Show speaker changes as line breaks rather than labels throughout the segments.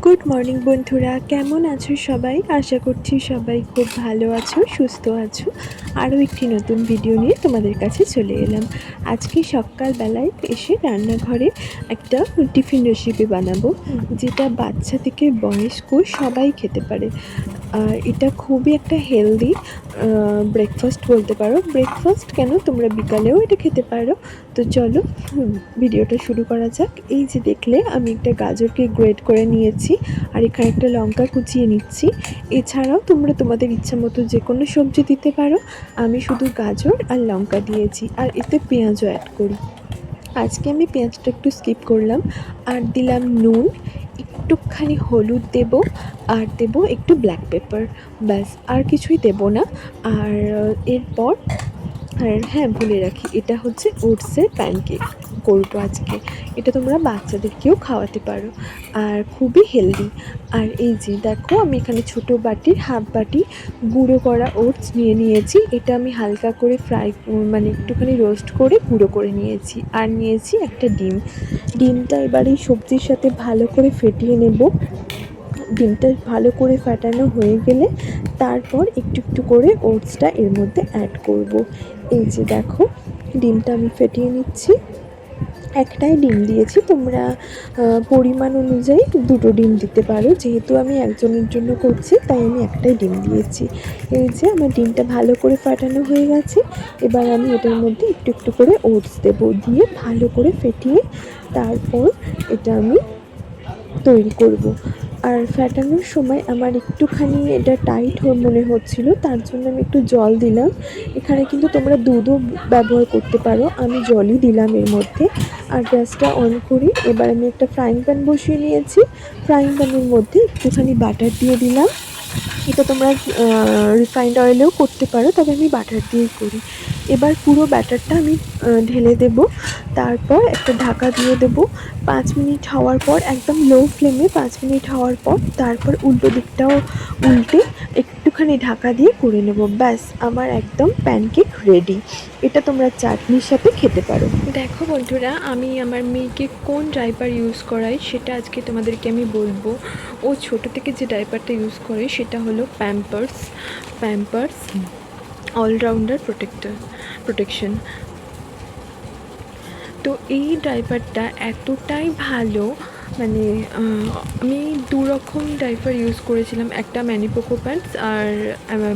Good morning বন্ধুরা। কেমন আছো সবাই? আশা করছি সবাই খুব ভালো আছো, সুস্থ আছো। আরও একটি নতুন ভিডিও নিয়ে তোমাদের কাছে চলে এলাম। আজকে সকালবেলায় এসে রান্নাঘরে একটা টিফিন রেসিপি বানাবো, যেটা বাচ্চা থেকে বয়স্ক সবাই খেতে পারে। আর এটা খুবই একটা হেলদি ব্রেকফাস্ট বলতে পারো। ব্রেকফাস্ট কেন? তোমরা বিকালেও এটা খেতে পারো। তো চলো ভিডিওটা শুরু করা যাক। এই যে দেখলে, আমি একটা গাজরকে গ্রেড করে নিয়েছি আর এখানে একটা লঙ্কা কুচিয়ে নিচ্ছি। এছাড়াও তোমরা তোমাদের ইচ্ছা মতো যে কোনো সবজি দিতে পারো। আমি শুধু গাজর আর লঙ্কা দিয়েছি আর এতে পেঁয়াজও অ্যাড করি। আজকে আমি পেঁয়াজটা একটু স্কিপ করলাম আর দিলাম নুন, একটুখানি হলুদ দেব আর দেব একটু ব্ল্যাক পেপার ব্যাস, আর কিছুই দেব না। আর, এরপর আর হ্যাঁ ভুলে রাখি, এটা হচ্ছে ওটসের প্যানকেক করব আজকে। এটা তোমরা বাচ্চাদেরকেও খাওয়াতে পারো, আর খুবই হেলদি আর এই যে দেখো, আমি এখানে ছোট বাটির হাফ বাটি গুঁড়ো করা ওটস নিয়ে নিয়েছি। এটা আমি হালকা করে ফ্রাই মানে একটুখানি রোস্ট করে গুঁড়ো করে নিয়েছি। আর নিয়েছি একটা ডিম। ডিমটা এবার এই সবজির সাথে ভালো করে ফেটিয়ে নেব। ডিমটা ভালো করে ফাটানো হয়ে গেলে তারপর একটু একটু করে ওটসটা এর মধ্যে অ্যাড করব। এই যে দেখো, ডিমটা আমি ফেটিয়ে নিচ্ছি। একটাই ডিম দিয়েছি, তোমরা পরিমাণ অনুযায়ী দুটো ডিম দিতে পারো। যেহেতু আমি একজনের জন্য করছি, তাই আমি একটাই ডিম দিয়েছি। এই যে আমার ডিমটা ভালো করে ফাটানো হয়ে গেছে, এবার আমি এটার মধ্যে একটু একটু করে ওটস দেবো দিয়ে ভালো করে ফেটিয়ে তারপর এটা আমি তৈরি করব। আর ফ্যাটানোর সময় আমার একটুখানি এটা টাইট মনে হচ্ছিল, তার জন্য আমি একটু জল দিলাম। এখানে কিন্তু তোমরা দুধও ব্যবহার করতে পারো, আমি জলই দিলাম এর মধ্যে। আর গ্যাসটা অন করি, এবার আমি একটা ফ্রাইং প্যান বসিয়ে নিয়েছি। ফ্রাইং প্যানের মধ্যে একটুখানি বাটার দিয়ে দিলাম। এটা তোমরা রিফাইন্ড অয়েলেও করতে পারো, তবে আমি বাটার দিয়েই করি। এবার পুরো ব্যাটারটা আমি ঢেলে দেব। তারপর একটা ঢাকা দিয়ে দেব। পাঁচ মিনিট হওয়ার পর, একদম লো ফ্লেমে পাঁচ মিনিট হওয়ার পর, তারপর উল্টো দিকটাও উল্টে একটুখানি ঢাকা দিয়ে করে নেব। ব্যাস, আমার একদম প্যানকেক রেডি এটা তোমরা চাটনির সাথে খেতে পারো। দেখো বন্ধুরা, আমি আমার মেয়েকে কোন ডাইপার ইউজ করাই সেটা আজকে তোমাদেরকে আমি বলব। ও ছোট থেকে যে ডাইপারটা ইউজ করে সেটা হলো Pampers Pampers allrounder protector protection তো এই ডাইপারটা এতটাই ভালো মানে আমি দু রকম ডাইপার ইউজ করেছিলাম। একটা ম্যানিপোকো প্যান্টস আর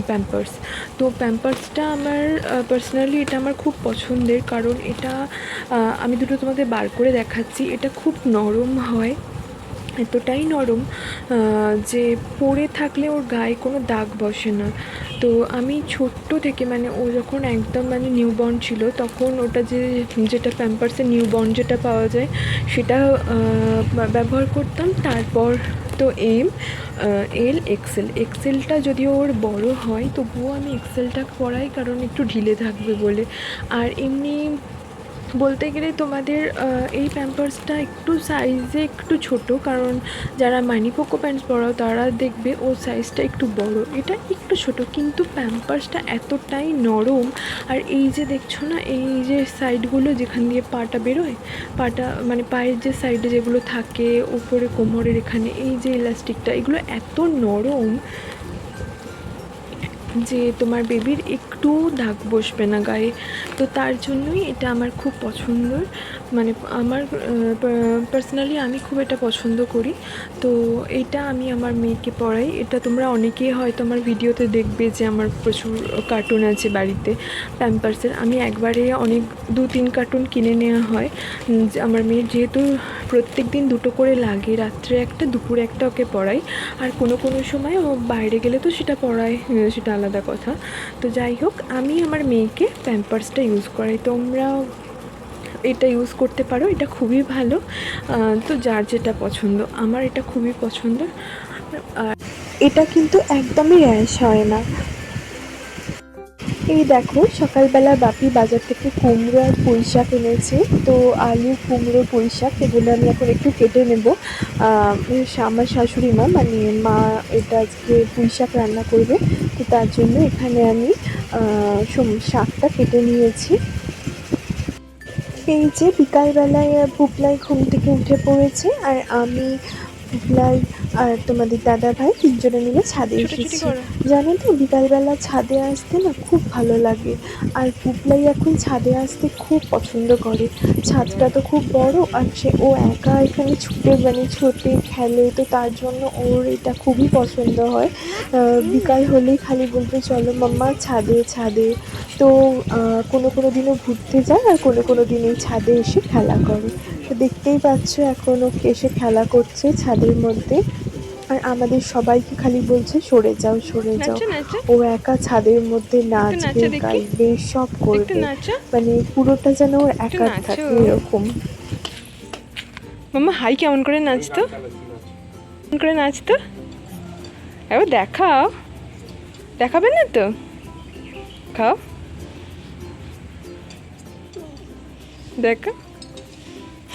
প্যাম্পার্স তো প্যাম্পার্সটা আমার পার্সোনালি এটা আমার খুব পছন্দের। কারণ এটা আমি দুটো তোমাদের বার করে দেখাচ্ছি। এটা খুব নরম হয়। এতটাই নরম যে পরে থাকলে ওর গায়ে কোনো দাগ বসে না। তো আমি ছোট্ট থেকে মানে ও যখন একদম মানে নিউবর্ন ছিল, তখন ওটা যে, যেটা প্যাম্পার্সের নিউবর্ন যেটা পাওয়া যায়, সেটা ব্যবহার করতাম। তারপর তো এম এল এক্সেল এক্সেলটা যদিও ওর বড় হয়, তবুও আমি এক্সেলটা পরাই কারণ একটু ঢিলে থাকবে বলে। আর এমনি বলতে গেলে তোমাদের এই প্যাম্পার্সটা একটু সাইজে একটু ছোট, কারণ যারা মানি মানিপোকো প্যান্টস পরাও তারা দেখবে ও সাইজটা একটু বড়। এটা একটু ছোট, কিন্তু প্যাম্পার্সটা এতটাই নরম। আর এই যে দেখছ না, এই যে সাইডগুলো যেখান দিয়ে পাটা বেরোয়, পাটা মানে পায়ের যে সাইডে যেগুলো থাকে, উপরে কোমরের এখানে, এই যে ইলাস্টিকটা এগুলো এত নরম যে তোমার বেবির একটু দাগ বসবে না গায়ে, তো তার জন্যই এটা আমার খুব পছন্দর মানে আমার পার্সোনালি আমি খুব এটা পছন্দ করি। তো এটা আমি আমার মেয়েকে পড়াই। এটা তোমরা অনেকেই হয়তো আমার ভিডিওতে দেখবে যে আমার প্রচুর কার্টুন আছে বাড়িতে প্যাম্পার্সের আমি একবারে অনেক দু তিন কার্টুন কিনে নেওয়া হয়। আমার মেয়ের যেহেতু প্রত্যেক দিন দুটো করে লাগে, রাত্রে একটা, দুপুরে একটা ওকে পড়াই। আর কোনো কোনো সময় ও বাইরে গেলে তো সেটা পড়ায় সেটা আলাদা কথা। তো যাই হোক, আমি আমার মেয়েকে প্যাম্পার্সটা ইউজ করাই। তোমরা এটা ইউজ করতে পারো, এটা খুবই ভালো। তো যার যেটা পছন্দ, আমার এটা খুবই পছন্দ আর এটা কিন্তু একদমই র্যাশ হয় না। এই দেখো, সকালবেলা বাপি বাজার থেকে কুমড়ো আর পুঁই শাক এনেছে। তো আলু, কুমড়ো, পুঁই শাক, এগুলো আমি এখন একটু কেটে নেব। আমার শাশুড়ি মা মানে মা এটা আজকে পুঁই শাক রান্না করবে। তো তার জন্য এখানে আমি শাকটা কেটে নিয়েছি। এই যে বিকালবেলায় পুপলাই ঘুম থেকে উঠে পড়েছে, আর আমি পুপলাই আর তোমাদের দাদা ভাই তিনজনে মিলে ছাদে এসেছি। জানো তো বিকালবেলা ছাদে আসতে না খুব ভালো লাগে। আর পুপলাই এখন ছাদে আসতে খুব পছন্দ করে। ছাদটা তো খুব বড় আর সে ও একা এখানে ছুটে মানে ছোটে খেলে তো তার জন্য ওর এটা খুবই পছন্দ হয়। বিকাল হলেই খালি বলবে চলো মাম্মা ছাদে ছাদে। তো কোনো কোনো দিনও ঘুরতে যায় আর কোনো কোনো দিন এই ছাদে এসে খেলা করে। তো দেখতেই পাচ্ছ এখন ও এসে খেলা করছে ছাদের মধ্যে। আর আমাদের সবাইকে খালি বলছে সরে যাও সরে যাও। ও একা ছাদের মধ্যে নাচবে
নাচো
গাইবে সব করবে। মানে পুরোটা যেন ওর একা। থাকে এরকম।
মাম্মা হাই কেমন করে নাচতো? কেমন করে নাচতো? এবার দেখাও। দেখাবে না তো? খাও। দেখা।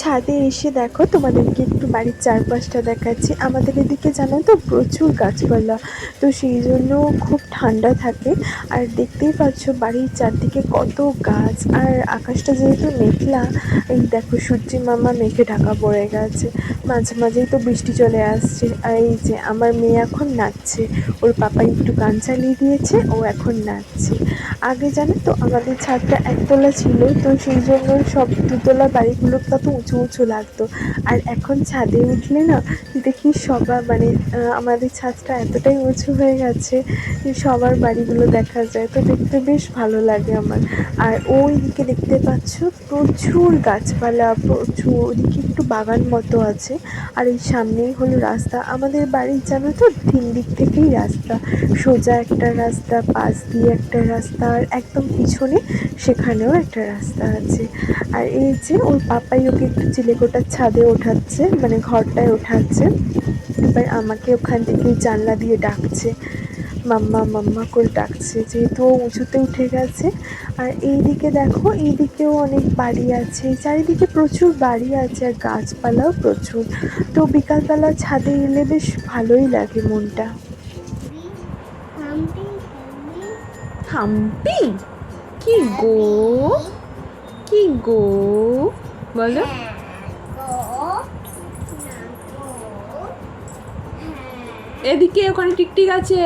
ছাদে এসে দেখো, তোমাদেরকে একটু বাড়ির চারপাশটা দেখাচ্ছি। আমাদের এদিকে জানো তো প্রচুর গাছপালা, তো সেই জন্য খুব ঠান্ডা থাকে। আর দেখতেই পাচ্ছ বাড়ির চারদিকে কত গাছ, আর আকাশটা যেহেতু মেঘলা, এই দেখো সূর্যি মামা মেঘে ঢাকা পড়ে গেছে। মাঝে মাঝেই তো বৃষ্টি চলে আসছে, আর এই যে আমার মেয়ে এখন নাচছে। ওর পাপা একটু গান চালিয়ে দিয়েছে, ও এখন নাচছে। আগে জানো তো, আমাদের ছাদটা একতলা ছিল তো সেই জন্য সব দুতলা বাড়িগুলো কত উঁচু উঁচু লাগতো। আর এখন ছাদে উঠলে না, দেখি সবার মানে আমাদের ছাদটা এতটাই উঁচু হয়ে গেছে সবার বাড়িগুলো দেখা যায়, তো দেখতে বেশ ভালো লাগে আমার। আর ওই দিকে দেখতে পাচ্ছ, প্রচুর গাছপালা, প্রচুর ওদিকে একটু বাগান মতো আছে। আর এই সামনেই হলো রাস্তা, আমাদের বাড়ির জানো তো, তিন দিক থেকেই রাস্তা। সোজা একটা রাস্তা, পাশ দিয়ে একটা রাস্তা আর একদম পিছনে সেখানেও একটা রাস্তা আছে। আর এই যে ওর পাপাই ওকে একটু চিলেকোটার ছাদে ওঠাচ্ছে মানে ঘরটায় ওঠাচ্ছে। এবার আমাকে ওখান থেকে জানলা দিয়ে ডাকছে। মাম্মা মাম্মা করে ডাকছে, যেহেতু উঁচুতে উঠে গেছে। আর এইদিকে দেখো, এইদিকেও অনেক বাড়ি আছে। চারিদিকে প্রচুর বাড়ি আছে আর গাছপালাও প্রচুর। তো বিকালবেলা ছাদে এলে বেশ ভালোই লাগে মনটা।
হাম্পি কি গো? কি গো? বলো। এদিকে ওখানে টিকটিক আছে।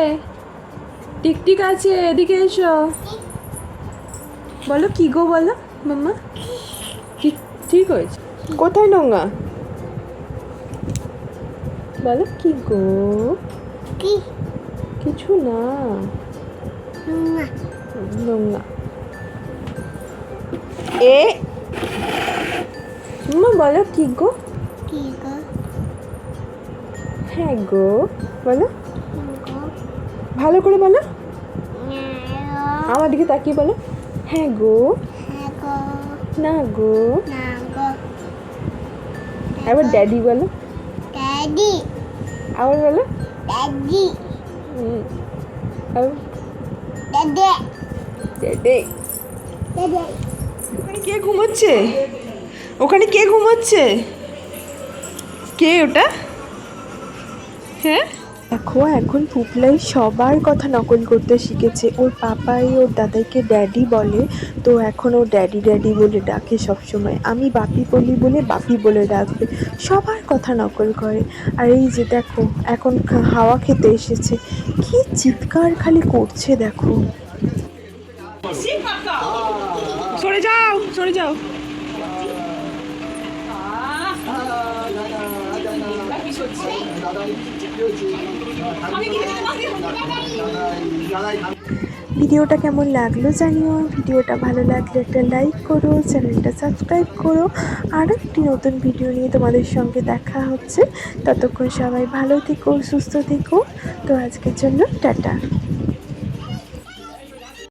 টিকটিক আছে এদিকে এসো। বলো কি গো বলো মাম্মা? ঠিক ঠিক হয়েছে। কোথায় নোংা বলো কি গো?
কি?
কিছু না।
নোংা
এ মাম্মা বলো কি গো?
কি গো?
হ্যাঁ গো বলো। ভালো করে বলো। আমার দিকে তাকিয়ে বলো। হ্যাঁ গো।
হ্যাঁ গো।
না গো।
না গো।
আবার ড্যাডি বলো।
ড্যাডি
আবার বলো।
ড্যাডি
হুম,
ড্যাডি
ড্যাডি
ড্যাডি
ওখানে কে ঘুমোচ্ছে? ওখানে কে ঘুমোচ্ছে? কে ওটা? হ্যাঁ?
দেখো এখন পুপলাই সবার কথা নকল করতে শিখেছে ওর পাপাই ওর দাদাইকে ড্যাডি বলে তো এখন ও ড্যাডি ড্যাডি বলে ডাকে সবসময় আমি বাপি বলি বলে বাপি বলে ডাকবে সবার কথা নকল করে আর এই যে দেখো এখন হাওয়া খেতে এসেছে কি চিৎকার খালি করছে দেখো
সরে যাও সরে যাও
ভিডিওটা কেমন লাগল জানিও। ভিডিওটা ভালো লাগলে একটা লাইক করো, চ্যানেলটা সাবস্ক্রাইব করো। আর একটি নতুন ভিডিও নিয়ে তোমাদের সঙ্গে দেখা হচ্ছে। ততক্ষণ সবাই ভালো থেকো, সুস্থ থেকো। তো আজকের জন্য টাটা।